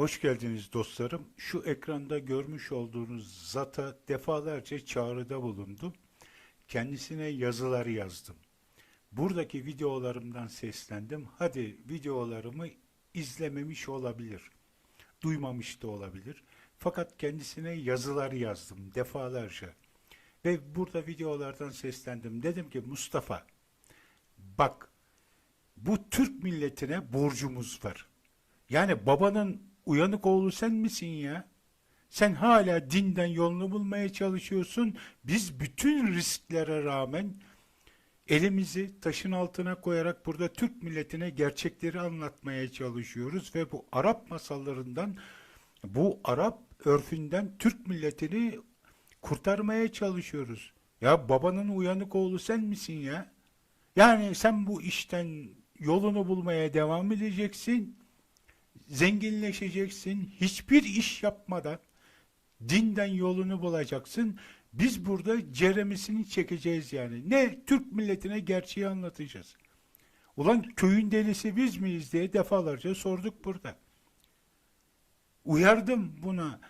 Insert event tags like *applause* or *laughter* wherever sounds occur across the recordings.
Hoş geldiniz dostlarım. Şu ekranda görmüş olduğunuz zata defalarca çağrıda bulundum. Kendisine yazılar yazdım. Buradaki videolarımdan seslendim. Hadi videolarımı izlememiş olabilir. Duymamış da olabilir. Fakat kendisine yazılar yazdım defalarca. Ve burada videolardan seslendim. Dedim ki Mustafa bak bu Türk milletine borcumuz var. Yani babanın uyanık oğlu sen misin ya? Sen hala dinden yolunu bulmaya çalışıyorsun. Biz bütün risklere rağmen elimizi taşın altına koyarak burada Türk milletine gerçekleri anlatmaya çalışıyoruz ve bu Arap masallarından, bu Arap örfünden Türk milletini kurtarmaya çalışıyoruz. Ya babanın uyanık oğlu sen misin ya? Yani sen bu işten yolunu bulmaya devam edeceksin zenginleşeceksin, hiçbir iş yapmadan dinden yolunu bulacaksın. Biz burada ceremesini çekeceğiz yani. Ne? Türk milletine gerçeği anlatacağız. Ulan köyün delisi biz miyiz diye defalarca sorduk burada. Uyardım buna.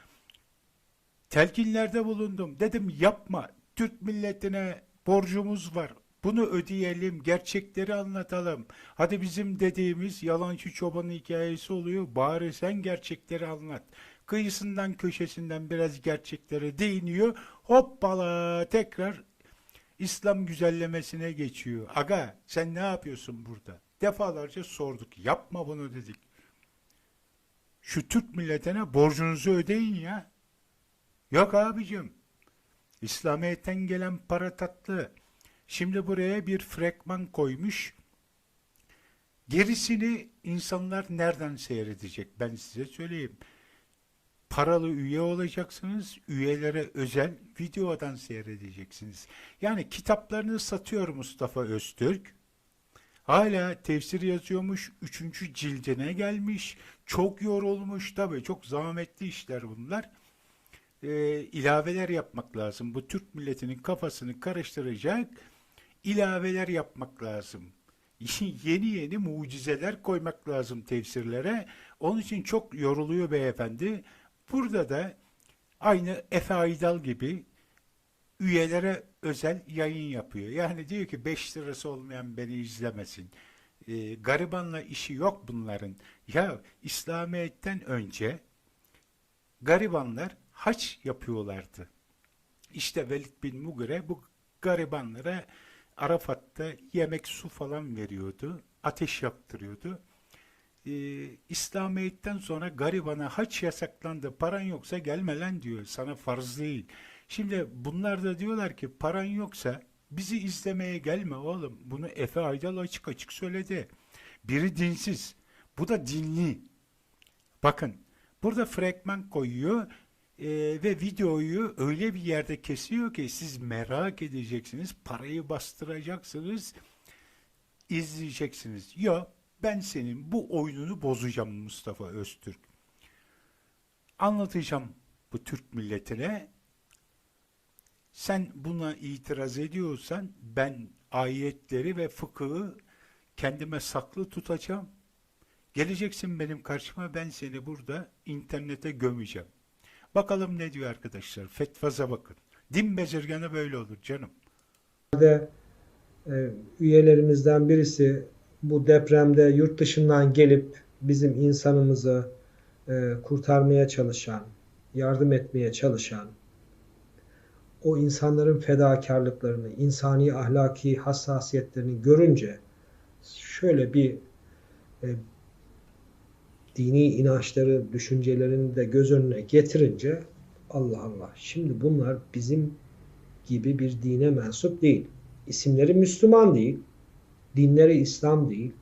Telkinlerde bulundum. Dedim yapma. Türk milletine borcumuz var. Bunu ödeyelim, gerçekleri anlatalım. Hadi bizim dediğimiz yalancı çobanın hikayesi oluyor. Bari sen gerçekleri anlat. Kıyısından köşesinden biraz gerçeklere değiniyor. Hoppala tekrar İslam güzellemesine geçiyor. Aga sen ne yapıyorsun burada? Defalarca sorduk. Yapma bunu dedik. Şu Türk milletine borcunuzu ödeyin ya. Yok abicim. İslamiyet'ten gelen para tatlı. Şimdi buraya bir fragman koymuş. Gerisini insanlar nereden seyredecek? Ben size söyleyeyim. Paralı üye olacaksınız. Üyelere özel videodan seyredeceksiniz. Yani kitaplarını satıyor Mustafa Öztürk. Hala tefsir yazıyormuş. Üçüncü cildine gelmiş. Çok yorulmuş tabii. Çok zahmetli işler bunlar. Ee, ilaveler yapmak lazım. Bu Türk milletinin kafasını karıştıracak ilaveler yapmak lazım. *laughs* Yeni yeni mucizeler koymak lazım tefsirlere. Onun için çok yoruluyor beyefendi. Burada da aynı Efe Aydal gibi üyelere özel yayın yapıyor. Yani diyor ki 5 lirası olmayan beni izlemesin. E, garibanla işi yok bunların. Ya İslamiyet'ten önce garibanlar haç yapıyorlardı. İşte Velid bin Mugire bu garibanlara Arafat'ta yemek su falan veriyordu. Ateş yaktırıyordu. Ee, İslamiyet'ten sonra garibana haç yasaklandı. Paran yoksa gelme lan diyor. Sana farz değil. Şimdi bunlar da diyorlar ki paran yoksa bizi izlemeye gelme oğlum. Bunu Efe Aydal açık açık söyledi. Biri dinsiz. Bu da dinli. Bakın burada fragman koyuyor e, ve videoyu öyle bir yerde kesiyor ki siz merak edeceksiniz, parayı bastıracaksınız, izleyeceksiniz. Ya ben senin bu oyununu bozacağım Mustafa Öztürk. Anlatacağım bu Türk milletine. Sen buna itiraz ediyorsan ben ayetleri ve fıkıhı kendime saklı tutacağım. Geleceksin benim karşıma ben seni burada internete gömeceğim. Bakalım ne diyor arkadaşlar. Fetvaza bakın. Din bezirganı böyle olur canım. de e, üyelerimizden birisi bu depremde yurt dışından gelip bizim insanımızı e, kurtarmaya çalışan, yardım etmeye çalışan, o insanların fedakarlıklarını, insani ahlaki hassasiyetlerini görünce şöyle bir e, dini inançları, düşüncelerini de göz önüne getirince Allah Allah. Şimdi bunlar bizim gibi bir dine mensup değil. İsimleri Müslüman değil. Dinleri İslam değil.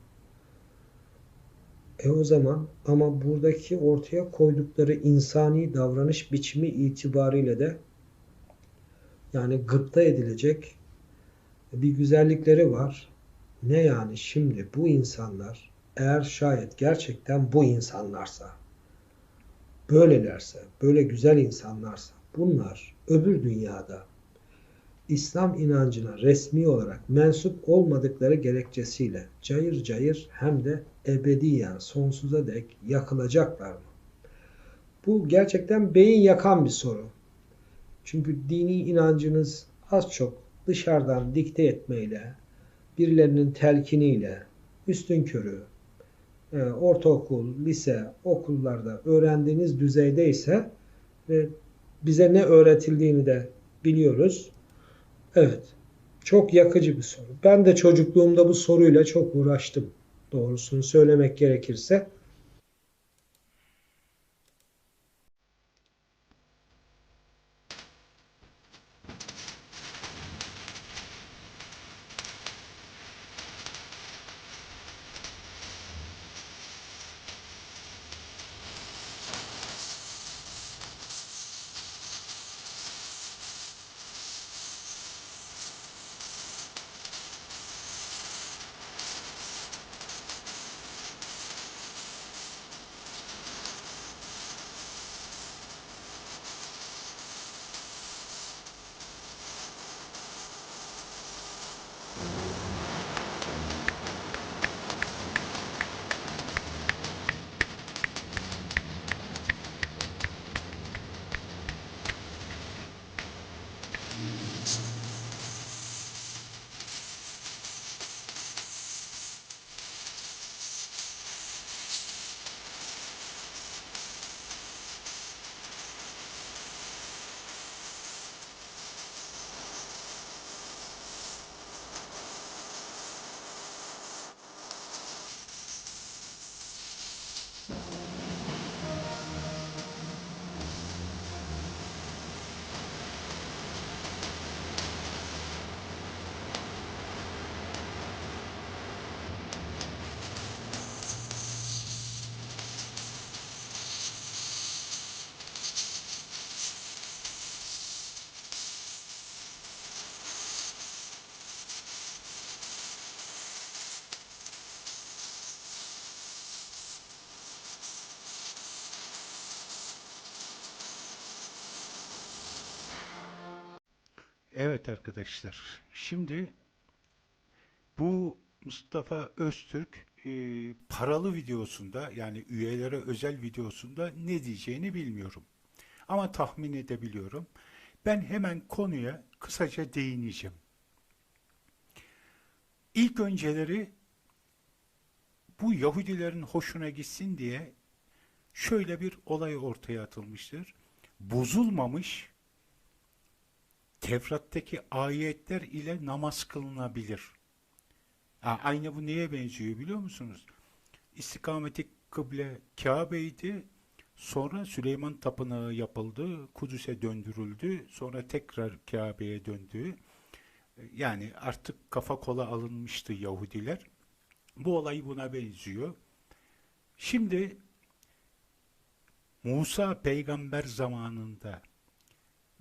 E o zaman ama buradaki ortaya koydukları insani davranış biçimi itibariyle de yani gıpta edilecek bir güzellikleri var. Ne yani şimdi bu insanlar eğer şayet gerçekten bu insanlarsa, böylelerse, böyle güzel insanlarsa, bunlar öbür dünyada İslam inancına resmi olarak mensup olmadıkları gerekçesiyle cayır cayır hem de ebediyen sonsuza dek yakılacaklar mı? Bu gerçekten beyin yakan bir soru. Çünkü dini inancınız az çok dışarıdan dikte etmeyle, birilerinin telkiniyle, üstünkörü, e, ortaokul, lise, okullarda öğrendiğiniz düzeyde ise ve bize ne öğretildiğini de biliyoruz. Evet, çok yakıcı bir soru. Ben de çocukluğumda bu soruyla çok uğraştım. Doğrusunu söylemek gerekirse. Evet arkadaşlar. Şimdi bu Mustafa Öztürk e, paralı videosunda yani üyelere özel videosunda ne diyeceğini bilmiyorum. Ama tahmin edebiliyorum. Ben hemen konuya kısaca değineceğim. İlk önceleri bu Yahudilerin hoşuna gitsin diye şöyle bir olay ortaya atılmıştır. Bozulmamış Tevrat'taki ayetler ile namaz kılınabilir. Ha, aynı bu neye benziyor biliyor musunuz? İstikameti kıble Kabe'ydi. Sonra Süleyman Tapınağı yapıldı. Kudüs'e döndürüldü. Sonra tekrar Kabe'ye döndü. Yani artık kafa kola alınmıştı Yahudiler. Bu olay buna benziyor. Şimdi Musa peygamber zamanında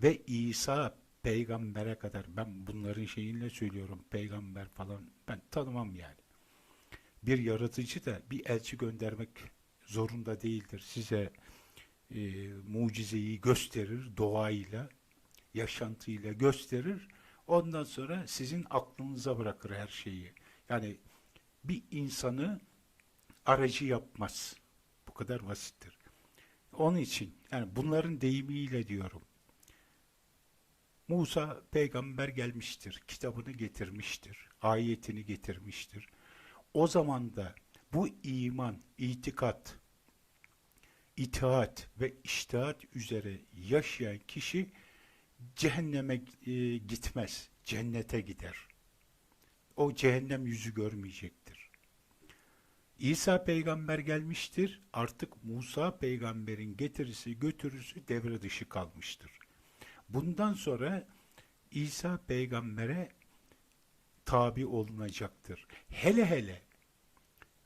ve İsa peygambere kadar ben bunların şeyinle söylüyorum peygamber falan ben tanımam yani. Bir yaratıcı da bir elçi göndermek zorunda değildir. Size e, mucizeyi gösterir doğayla, yaşantıyla gösterir. Ondan sonra sizin aklınıza bırakır her şeyi. Yani bir insanı aracı yapmaz. Bu kadar basittir. Onun için yani bunların deyimiyle diyorum. Musa peygamber gelmiştir, kitabını getirmiştir, ayetini getirmiştir. O zaman da bu iman, itikat, itaat ve iştihat üzere yaşayan kişi cehenneme e, gitmez, cennete gider. O cehennem yüzü görmeyecektir. İsa peygamber gelmiştir, artık Musa peygamberin getirisi götürüsü devre dışı kalmıştır. Bundan sonra İsa peygambere tabi olunacaktır. Hele hele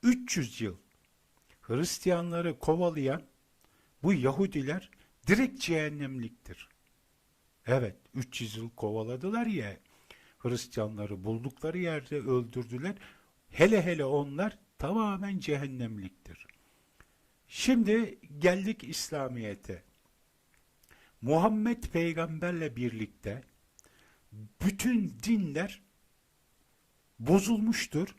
300 yıl Hristiyanları kovalayan bu Yahudiler direkt cehennemliktir. Evet, 300 yıl kovaladılar ya Hristiyanları buldukları yerde öldürdüler. Hele hele onlar tamamen cehennemliktir. Şimdi geldik İslamiyet'e. Muhammed peygamberle birlikte bütün dinler bozulmuştur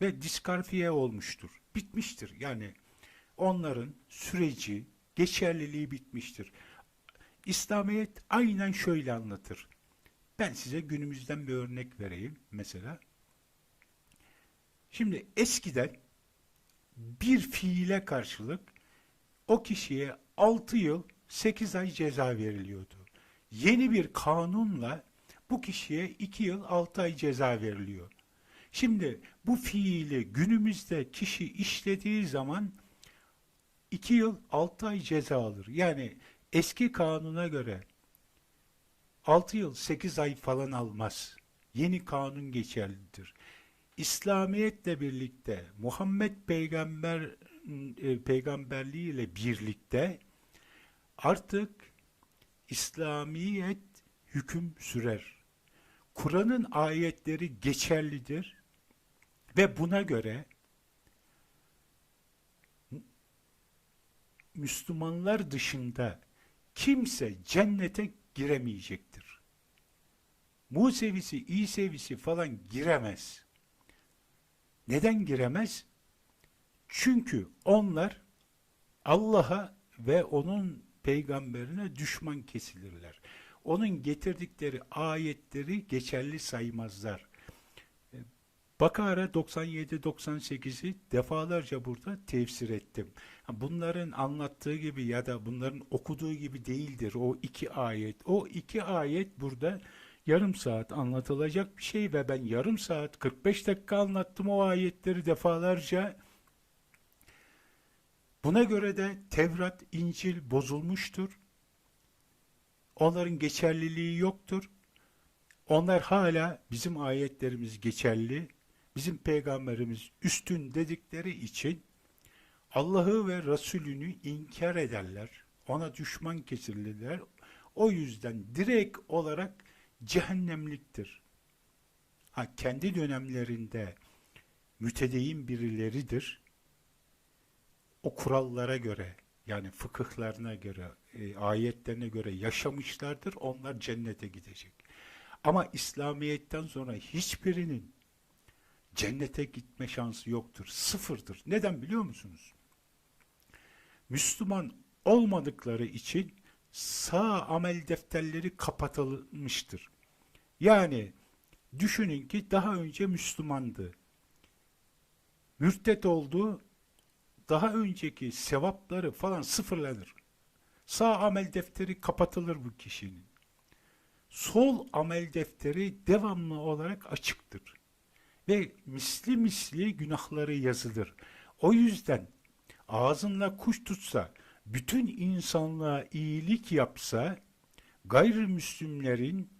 ve diskarfiye olmuştur. Bitmiştir. Yani onların süreci, geçerliliği bitmiştir. İslamiyet aynen şöyle anlatır. Ben size günümüzden bir örnek vereyim mesela. Şimdi eskiden bir fiile karşılık o kişiye 6 yıl 8 ay ceza veriliyordu. Yeni bir kanunla bu kişiye 2 yıl 6 ay ceza veriliyor. Şimdi bu fiili günümüzde kişi işlediği zaman 2 yıl 6 ay ceza alır. Yani eski kanuna göre 6 yıl 8 ay falan almaz. Yeni kanun geçerlidir. İslamiyetle birlikte Muhammed peygamber e, peygamberliği ile birlikte artık İslamiyet hüküm sürer. Kur'an'ın ayetleri geçerlidir ve buna göre Müslümanlar dışında kimse cennete giremeyecektir. Musevisi, İsevisi falan giremez. Neden giremez? Çünkü onlar Allah'a ve onun peygamberine düşman kesilirler. Onun getirdikleri ayetleri geçerli saymazlar. Bakara 97-98'i defalarca burada tefsir ettim. Bunların anlattığı gibi ya da bunların okuduğu gibi değildir o iki ayet. O iki ayet burada yarım saat anlatılacak bir şey ve ben yarım saat 45 dakika anlattım o ayetleri defalarca. Buna göre de Tevrat, İncil bozulmuştur. Onların geçerliliği yoktur. Onlar hala bizim ayetlerimiz geçerli, bizim peygamberimiz üstün dedikleri için Allah'ı ve Resulünü inkar ederler. Ona düşman kesilirler. O yüzden direkt olarak cehennemliktir. Ha, kendi dönemlerinde mütedeyyin birileridir. O kurallara göre yani fıkıhlarına göre, e, ayetlerine göre yaşamışlardır. Onlar cennete gidecek. Ama İslamiyet'ten sonra hiçbirinin cennete gitme şansı yoktur. Sıfırdır. Neden biliyor musunuz? Müslüman olmadıkları için sağ amel defterleri kapatılmıştır. Yani düşünün ki daha önce Müslümandı. Mürtet oldu, daha önceki sevapları falan sıfırlanır. Sağ amel defteri kapatılır bu kişinin. Sol amel defteri devamlı olarak açıktır. Ve misli misli günahları yazılır. O yüzden ağzınla kuş tutsa, bütün insanlığa iyilik yapsa, gayrimüslimlerin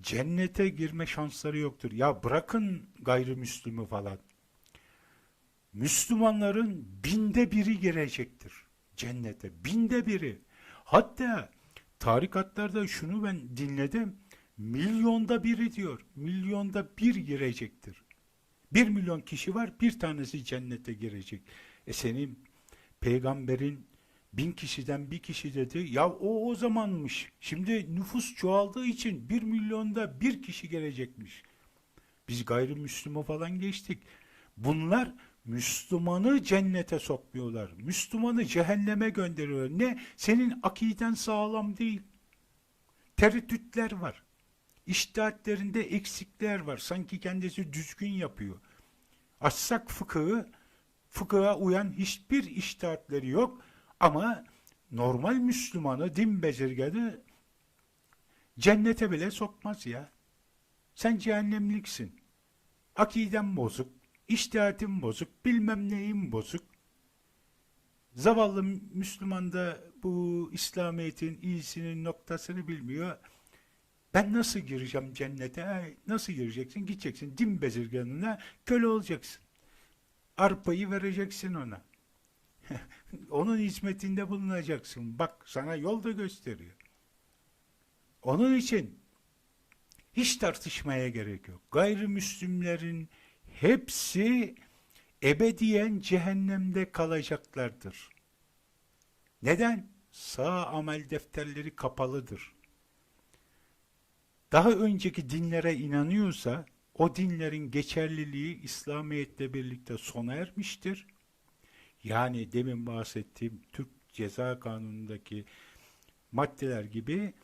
cennete girme şansları yoktur. Ya bırakın gayrimüslimi falan. Müslümanların binde biri girecektir cennete. Binde biri. Hatta tarikatlarda şunu ben dinledim. Milyonda biri diyor. Milyonda bir girecektir. Bir milyon kişi var, bir tanesi cennete girecek. E senin peygamberin bin kişiden bir kişi dedi. Ya o o zamanmış. Şimdi nüfus çoğaldığı için bir milyonda bir kişi gelecekmiş. Biz gayrimüslime falan geçtik. Bunlar Müslümanı cennete sokmuyorlar. Müslümanı cehenneme gönderiyorlar. Ne? Senin akiden sağlam değil. Tereddütler var. İştihatlerinde eksikler var. Sanki kendisi düzgün yapıyor. Açsak fıkıhı, fıkıha uyan hiçbir iştihatleri yok. Ama normal Müslümanı, din bezirgeni cennete bile sokmaz ya. Sen cehennemliksin. Akiden bozuk, iştihatin bozuk, bilmem neyin bozuk. Zavallı Müslüman da bu İslamiyet'in iyisinin noktasını bilmiyor. Ben nasıl gireceğim cennete? Nasıl gireceksin? Gideceksin din bezirganına köle olacaksın. Arpayı vereceksin ona. *laughs* Onun hizmetinde bulunacaksın. Bak sana yol da gösteriyor. Onun için hiç tartışmaya gerek yok. Gayrimüslimlerin hepsi ebediyen cehennemde kalacaklardır. Neden? Sağ amel defterleri kapalıdır. Daha önceki dinlere inanıyorsa o dinlerin geçerliliği İslamiyetle birlikte sona ermiştir. Yani demin bahsettiğim Türk ceza kanunundaki maddeler gibi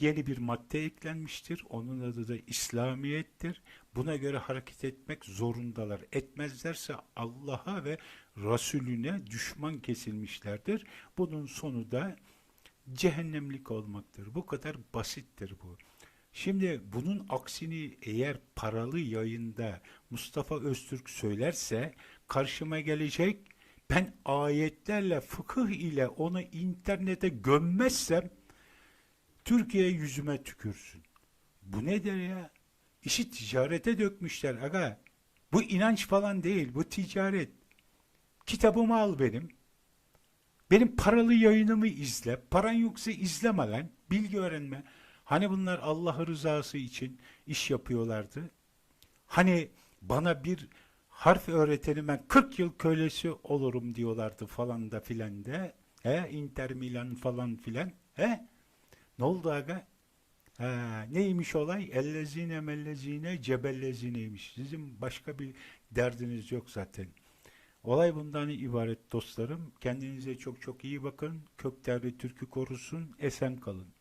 yeni bir madde eklenmiştir. Onun adı da İslamiyettir. Buna göre hareket etmek zorundalar. Etmezlerse Allah'a ve Resulüne düşman kesilmişlerdir. Bunun sonu da cehennemlik olmaktır. Bu kadar basittir bu. Şimdi bunun aksini eğer paralı yayında Mustafa Öztürk söylerse karşıma gelecek ben ayetlerle fıkıh ile onu internete gömmezsem Türkiye yüzüme tükürsün. Bu nedir ya? İşi ticarete dökmüşler aga. Bu inanç falan değil, bu ticaret. Kitabımı al benim. Benim paralı yayınımı izle. Paran yoksa izleme lan. Bilgi öğrenme. Hani bunlar Allah rızası için iş yapıyorlardı. Hani bana bir harf öğreteni ben 40 yıl kölesi olurum diyorlardı falan da filan de. He, Inter Milan falan filan. He? Ne oldu aga? Ha, neymiş olay? Ellezine mellezine cebellezineymiş. Sizin başka bir derdiniz yok zaten. Olay bundan ibaret dostlarım. Kendinize çok çok iyi bakın. Kökterli Türk'ü korusun. Esen kalın.